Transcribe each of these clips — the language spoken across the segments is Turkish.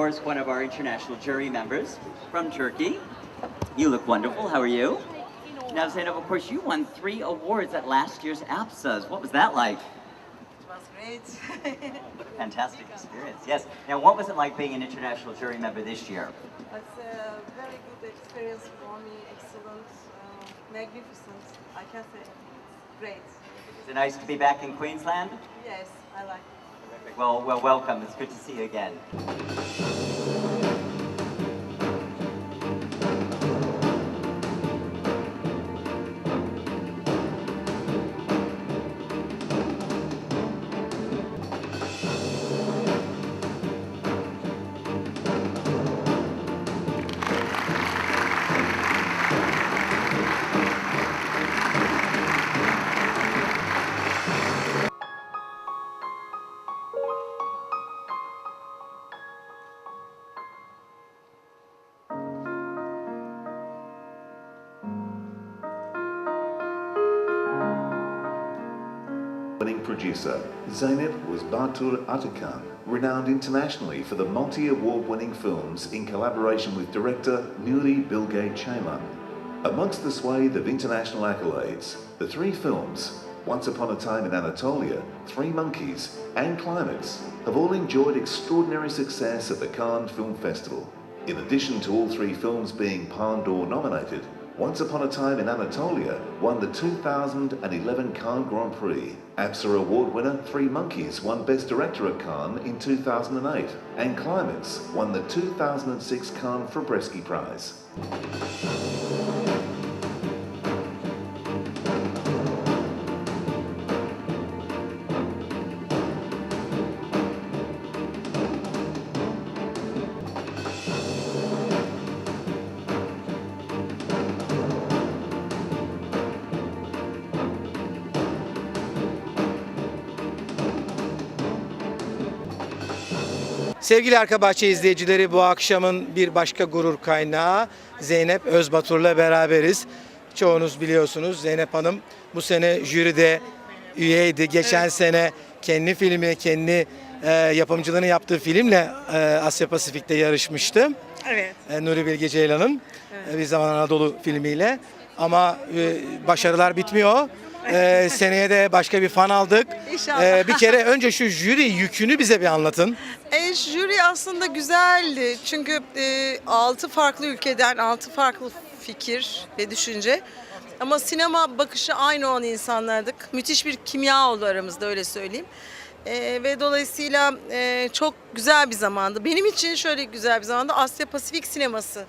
course, one of our international jury members from Turkey. You look wonderful. How are you? Now, Zainab, of course, you won three awards at last year's APSAs. What was that like? It was great. Fantastic experience. Yes. Now, what was it like being an international jury member this year? It's a very good experience for me. Excellent, uh, magnificent. I can say it's great. Is it nice to be back in Queensland? Yes, I like. Terrific. Well, well, welcome. It's good to see you again. Winning producer Zeynep was Batur Atakan, renowned internationally for the multi-award winning films in collaboration with director Nuri Bilge Ceylan. Amongst the swathe of international accolades, the three films, Once Upon a Time in Anatolia, Three Monkeys, and Climax, have all enjoyed extraordinary success at the Cannes Film Festival. In addition to all three films being Palme d'Or nominated, once Upon a Time in Anatolia won the 2011 Cannes Grand Prix. APSA Award winner Three Monkeys won Best Director at Cannes in 2008. And Climax won the 2006 Cannes Fabreschi Prize. Sevgili Arka Bahçe izleyicileri bu akşamın bir başka gurur kaynağı Zeynep Özbatur'la beraberiz. Çoğunuz biliyorsunuz Zeynep Hanım bu sene jüride üyeydi. Geçen sene kendi filmi, kendi e, yapımcılığını yaptığı filmle e, Asya Pasifik'te yarışmıştı. Evet. E, Nuri Bilge Ceylan'ın e, Bir Zaman Anadolu filmiyle. Ama e, başarılar bitmiyor. E, seneye de başka bir fan aldık. İnşallah. E, bir kere önce şu jüri yükünü bize bir anlatın. E, jüri aslında güzeldi. Çünkü e, 6 farklı ülkeden 6 farklı fikir ve düşünce. Ama sinema bakışı aynı olan insanlardık. Müthiş bir kimya oldu aramızda öyle söyleyeyim. E, ve dolayısıyla e, çok güzel bir zamandı. Benim için şöyle güzel bir zamandı. Asya Pasifik sineması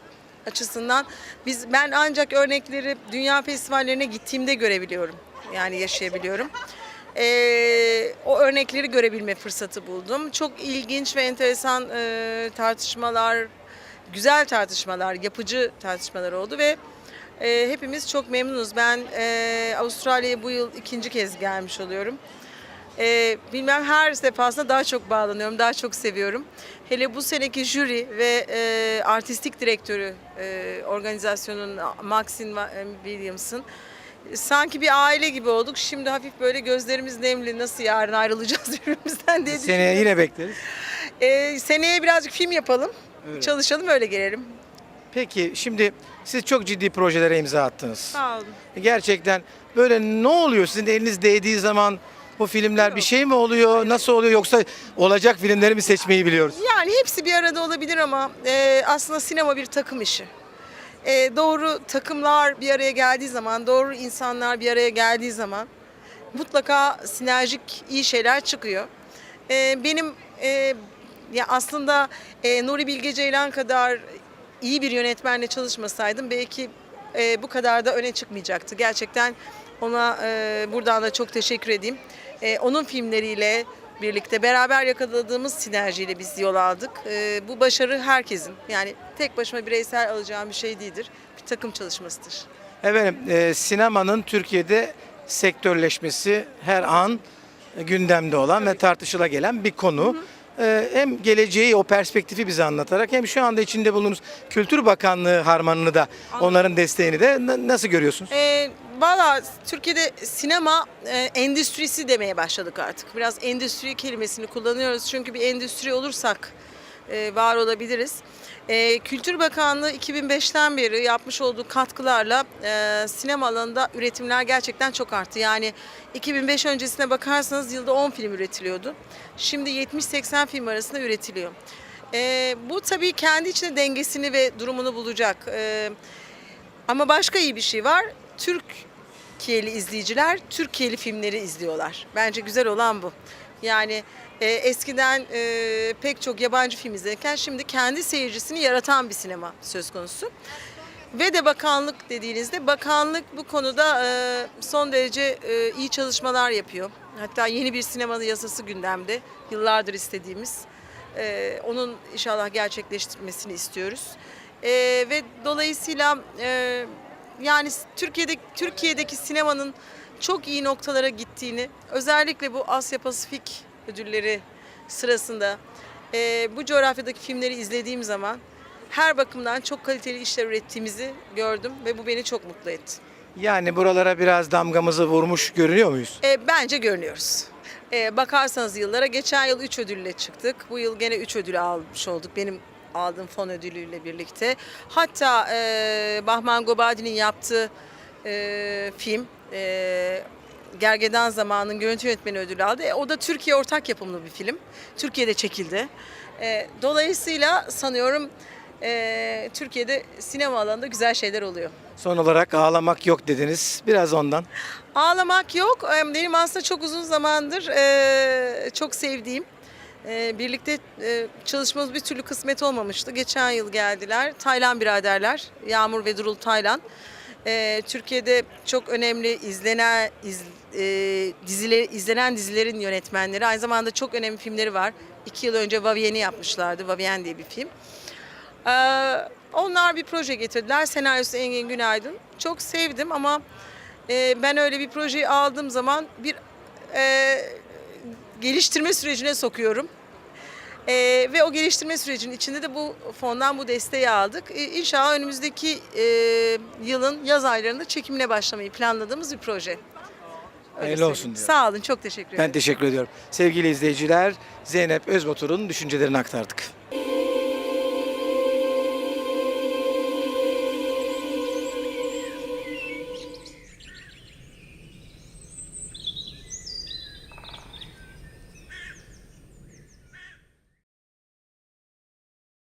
açısından biz ben ancak örnekleri dünya festivallerine gittiğimde görebiliyorum. Yani yaşayabiliyorum. Ee, o örnekleri görebilme fırsatı buldum. Çok ilginç ve enteresan e, tartışmalar, güzel tartışmalar, yapıcı tartışmalar oldu ve e, hepimiz çok memnunuz. Ben e, Avustralya'ya bu yıl ikinci kez gelmiş oluyorum. E, bilmem her defasında daha çok bağlanıyorum, daha çok seviyorum. Hele bu seneki jüri ve e, artistik direktörü e, organizasyonun Maxine Williams'ın sanki bir aile gibi olduk. Şimdi hafif böyle gözlerimiz nemli. Nasıl yarın ayrılacağız birbirimizden diye Seneye düşünüyorum. yine bekleriz. Ee, seneye birazcık film yapalım. Öyle. Çalışalım öyle gelelim. Peki şimdi siz çok ciddi projelere imza attınız. Sağ olun. Gerçekten böyle ne oluyor sizin eliniz değdiği zaman bu filmler bir şey mi oluyor? Nasıl oluyor yoksa olacak filmleri mi seçmeyi biliyoruz? Yani hepsi bir arada olabilir ama e, aslında sinema bir takım işi. E, doğru takımlar bir araya geldiği zaman, doğru insanlar bir araya geldiği zaman mutlaka sinerjik iyi şeyler çıkıyor. E, benim e, ya aslında e, Nuri Bilge Ceylan kadar iyi bir yönetmenle çalışmasaydım belki e, bu kadar da öne çıkmayacaktı. Gerçekten ona e, buradan da çok teşekkür edeyim. E, onun filmleriyle birlikte beraber yakaladığımız sinerjiyle biz yol aldık. E, bu başarı herkesin. Yani tek başıma bireysel alacağım bir şey değildir. Bir takım çalışmasıdır. Efendim e, sinemanın Türkiye'de sektörleşmesi her an gündemde olan ve tartışıla gelen bir konu. E, hem geleceği o perspektifi bize anlatarak hem şu anda içinde bulunduğumuz Kültür Bakanlığı harmanını da onların desteğini de na- nasıl görüyorsunuz? E, Valla Türkiye'de sinema e, endüstrisi demeye başladık artık. Biraz endüstri kelimesini kullanıyoruz. Çünkü bir endüstri olursak e, var olabiliriz. E, Kültür Bakanlığı 2005'ten beri yapmış olduğu katkılarla e, sinema alanında üretimler gerçekten çok arttı. Yani 2005 öncesine bakarsanız yılda 10 film üretiliyordu. Şimdi 70-80 film arasında üretiliyor. E, bu tabii kendi içinde dengesini ve durumunu bulacak. E, ama başka iyi bir şey var. Türkiye'li izleyiciler Türkiye'li filmleri izliyorlar. Bence güzel olan bu. Yani e, eskiden e, pek çok yabancı film izlerken şimdi kendi seyircisini yaratan bir sinema söz konusu. Ve de bakanlık dediğinizde bakanlık bu konuda e, son derece e, iyi çalışmalar yapıyor. Hatta yeni bir sinema yasası gündemde. Yıllardır istediğimiz. E, onun inşallah gerçekleştirmesini istiyoruz. E, ve dolayısıyla e, yani Türkiye'de Türkiye'deki sinemanın çok iyi noktalara gittiğini, özellikle bu Asya Pasifik ödülleri sırasında e, bu coğrafyadaki filmleri izlediğim zaman her bakımdan çok kaliteli işler ürettiğimizi gördüm ve bu beni çok mutlu etti. Yani buralara biraz damgamızı vurmuş görünüyor muyuz? E, bence görünüyoruz. E, bakarsanız yıllara geçen yıl 3 ödülle çıktık. Bu yıl gene 3 ödül almış olduk. Benim aldığım fon ödülüyle birlikte. Hatta e, Bahman Gobadi'nin yaptığı e, film e, Gergedan Zamanı'nın görüntü yönetmeni ödülü aldı. E, o da Türkiye ortak yapımlı bir film. Türkiye'de çekildi. E, dolayısıyla sanıyorum e, Türkiye'de sinema alanında güzel şeyler oluyor. Son olarak ağlamak yok dediniz. Biraz ondan. Ağlamak yok. Benim aslında çok uzun zamandır e, çok sevdiğim, e, birlikte e, çalışmamız bir türlü kısmet olmamıştı. Geçen yıl geldiler. Taylan biraderler, Yağmur ve Durul Taylan. E, Türkiye'de çok önemli izlenen iz, e, dizileri, izlenen dizilerin yönetmenleri. Aynı zamanda çok önemli filmleri var. İki yıl önce Vaviyen'i yapmışlardı. Vavien diye bir film. Ee, onlar bir proje getirdiler. Senaryosu Engin Günaydın. Çok sevdim ama e, ben öyle bir projeyi aldığım zaman bir e, geliştirme sürecine sokuyorum. E, ve o geliştirme sürecinin içinde de bu fondan bu desteği aldık. E, inşallah önümüzdeki e, yılın yaz aylarında çekimine başlamayı planladığımız bir proje. Öyle Hayırlı söyleyeyim. olsun diyorum. Sağ olun, çok teşekkür ederim. Ben teşekkür ediyorum. Sevgili izleyiciler, Zeynep Özbatur'un düşüncelerini aktardık.